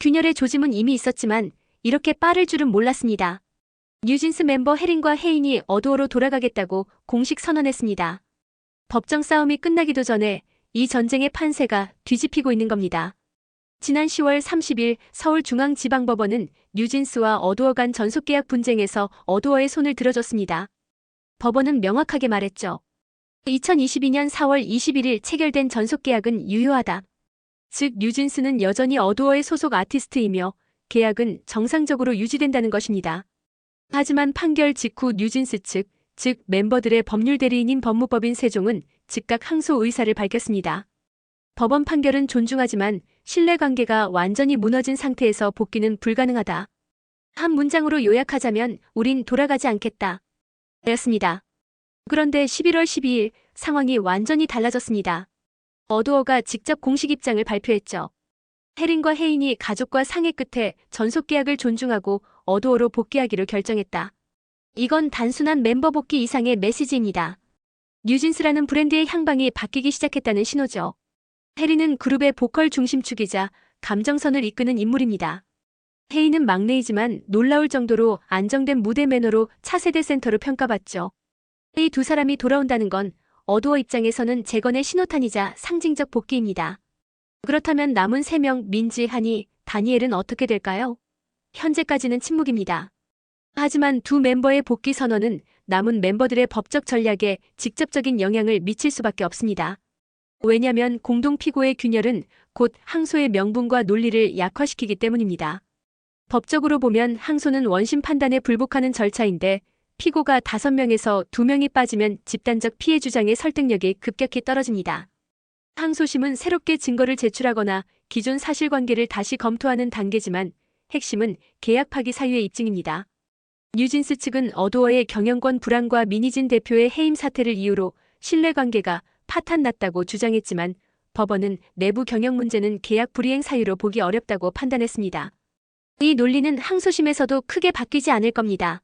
균열의 조짐은 이미 있었지만 이렇게 빠를 줄은 몰랐습니다. 뉴진스 멤버 해린과 혜인이 어두어로 돌아가겠다고 공식 선언했습니다. 법정 싸움이 끝나기도 전에 이 전쟁의 판세가 뒤집히고 있는 겁니다. 지난 10월 30일 서울중앙지방법원은 뉴진스와 어두어 간 전속계약 분쟁에서 어두어의 손을 들어줬습니다. 법원은 명확하게 말했죠. 2022년 4월 21일 체결된 전속계약은 유효하다. 즉 뉴진스는 여전히 어두어의 소속 아티스트이며 계약은 정상적으로 유지된다는 것입니다. 하지만 판결 직후 뉴진스 측, 즉 멤버들의 법률 대리인인 법무법인 세종은 즉각 항소 의사를 밝혔습니다. 법원 판결은 존중하지만 신뢰관계가 완전히 무너진 상태에서 복귀는 불가능하다. 한 문장으로 요약하자면 우린 돌아가지 않겠다. 였습니다. 그런데 11월 12일 상황이 완전히 달라졌습니다. 어두어가 직접 공식 입장을 발표했죠. 혜린과 혜인이 가족과 상의 끝에 전속 계약을 존중하고 어두어로 복귀하기로 결정했다. 이건 단순한 멤버 복귀 이상의 메시지입니다. 뉴진스라는 브랜드의 향방이 바뀌기 시작했다는 신호죠. 혜린은 그룹의 보컬 중심축이자 감정선을 이끄는 인물입니다. 혜인은 막내이지만 놀라울 정도로 안정된 무대 매너로 차세대 센터로 평가받죠. 이 두 사람이 돌아온다는 건 어두어 입장에서는 재건의 신호탄이자 상징적 복귀입니다. 그렇다면 남은 3명 민지, 한이, 다니엘은 어떻게 될까요? 현재까지는 침묵입니다. 하지만 두 멤버의 복귀 선언은 남은 멤버들의 법적 전략에 직접적인 영향을 미칠 수밖에 없습니다. 왜냐면 공동 피고의 균열은 곧 항소의 명분과 논리를 약화시키기 때문입니다. 법적으로 보면 항소는 원심 판단에 불복하는 절차인데 피고가 5명에서 2명이 빠지면 집단적 피해 주장의 설득력이 급격히 떨어집니다. 항소심은 새롭게 증거를 제출하거나 기존 사실관계를 다시 검토하는 단계지만 핵심은 계약 파기 사유의 입증입니다. 뉴진스 측은 어두어의 경영권 불안과 미니진 대표의 해임 사태를 이유로 신뢰관계가 파탄났다고 주장했지만 법원은 내부 경영 문제는 계약 불이행 사유로 보기 어렵다고 판단했습니다. 이 논리는 항소심에서도 크게 바뀌지 않을 겁니다.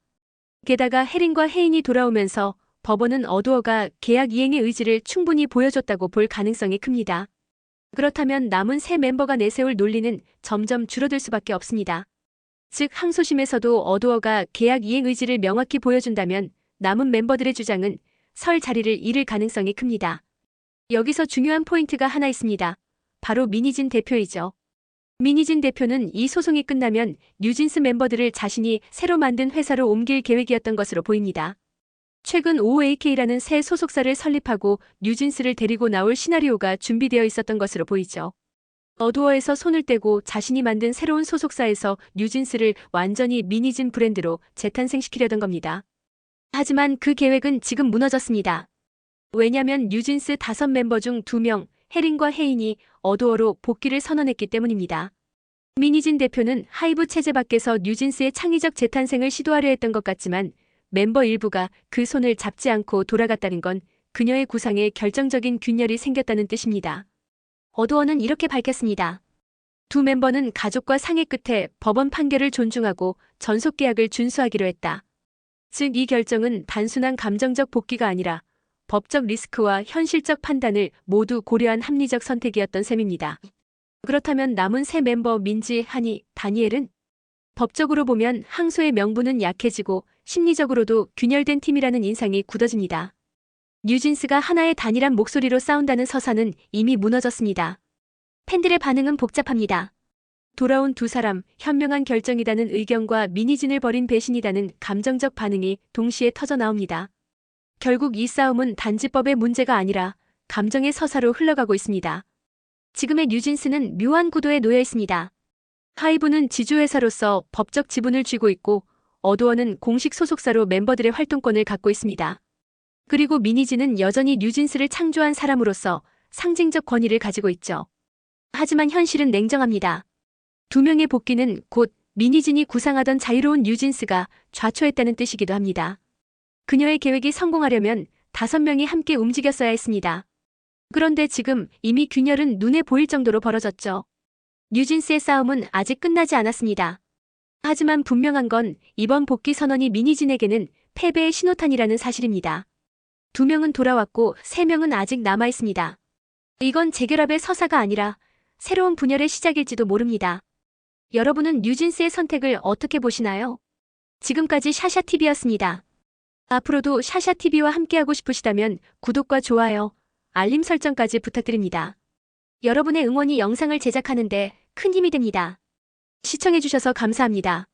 게다가 혜린과 혜인이 돌아오면서 법원은 어두어가 계약 이행의 의지를 충분히 보여줬다고 볼 가능성이 큽니다. 그렇다면 남은 세 멤버가 내세울 논리는 점점 줄어들 수밖에 없습니다. 즉 항소심에서도 어두어가 계약 이행 의지를 명확히 보여준다면 남은 멤버들의 주장은 설 자리를 잃을 가능성이 큽니다. 여기서 중요한 포인트가 하나 있습니다. 바로 미니진 대표이죠. 미니진 대표는 이 소송이 끝나면 뉴진스 멤버들을 자신이 새로 만든 회사로 옮길 계획이었던 것으로 보입니다. 최근 OAK라는 새 소속사를 설립하고 뉴진스를 데리고 나올 시나리오가 준비되어 있었던 것으로 보이죠. 어두어에서 손을 떼고 자신이 만든 새로운 소속사에서 뉴진스를 완전히 미니진 브랜드로 재탄생시키려던 겁니다. 하지만 그 계획은 지금 무너졌습니다. 왜냐면 뉴진스 다섯 멤버 중 두 명, 혜린과 혜인이 어두어로 복귀를 선언했기 때문입니다. 미니진 대표는 하이브 체제 밖에서 뉴진스의 창의적 재탄생을 시도하려 했던 것 같지만 멤버 일부가 그 손을 잡지 않고 돌아갔다는 건 그녀의 구상에 결정적인 균열이 생겼다는 뜻입니다. 어두어는 이렇게 밝혔습니다. 두 멤버는 가족과 상의 끝에 법원 판결을 존중하고 전속 계약을 준수하기로 했다. 즉 이 결정은 단순한 감정적 복귀가 아니라 법적 리스크와 현실적 판단을 모두 고려한 합리적 선택이었던 셈입니다. 그렇다면 남은 세 멤버 민지, 한이, 다니엘은 법적으로 보면 항소의 명분은 약해지고 심리적으로도 균열된 팀이라는 인상이 굳어집니다. 뉴진스가 하나의 단일한 목소리로 싸운다는 서사는 이미 무너졌습니다. 팬들의 반응은 복잡합니다. 돌아온 두 사람, 현명한 결정이라는 의견과 미니진을 벌인 배신이라는 감정적 반응이 동시에 터져 나옵니다. 결국 이 싸움은 단지법의 문제가 아니라 감정의 서사로 흘러가고 있습니다. 지금의 뉴진스는 묘한 구도에 놓여 있습니다. 하이브는 지주회사로서 법적 지분을 쥐고 있고 어두어는 공식 소속사로 멤버들의 활동권을 갖고 있습니다. 그리고 미니지는 여전히 뉴진스를 창조한 사람으로서 상징적 권위를 가지고 있죠. 하지만 현실은 냉정합니다. 두 명의 복귀는 곧 미니진이 구상하던 자유로운 뉴진스가 좌초했다는 뜻이기도 합니다. 그녀의 계획이 성공하려면 다섯 명이 함께 움직였어야 했습니다. 그런데 지금 이미 균열은 눈에 보일 정도로 벌어졌죠. 뉴진스의 싸움은 아직 끝나지 않았습니다. 하지만 분명한 건 이번 복귀 선언이 미니진에게는 패배의 신호탄이라는 사실입니다. 두 명은 돌아왔고 세 명은 아직 남아 있습니다. 이건 재결합의 서사가 아니라 새로운 분열의 시작일지도 모릅니다. 여러분은 뉴진스의 선택을 어떻게 보시나요? 지금까지 샤샤TV였습니다. 앞으로도 샤샤TV와 함께하고 싶으시다면 구독과 좋아요, 알림 설정까지 부탁드립니다. 여러분의 응원이 영상을 제작하는데 큰 힘이 됩니다. 시청해주셔서 감사합니다.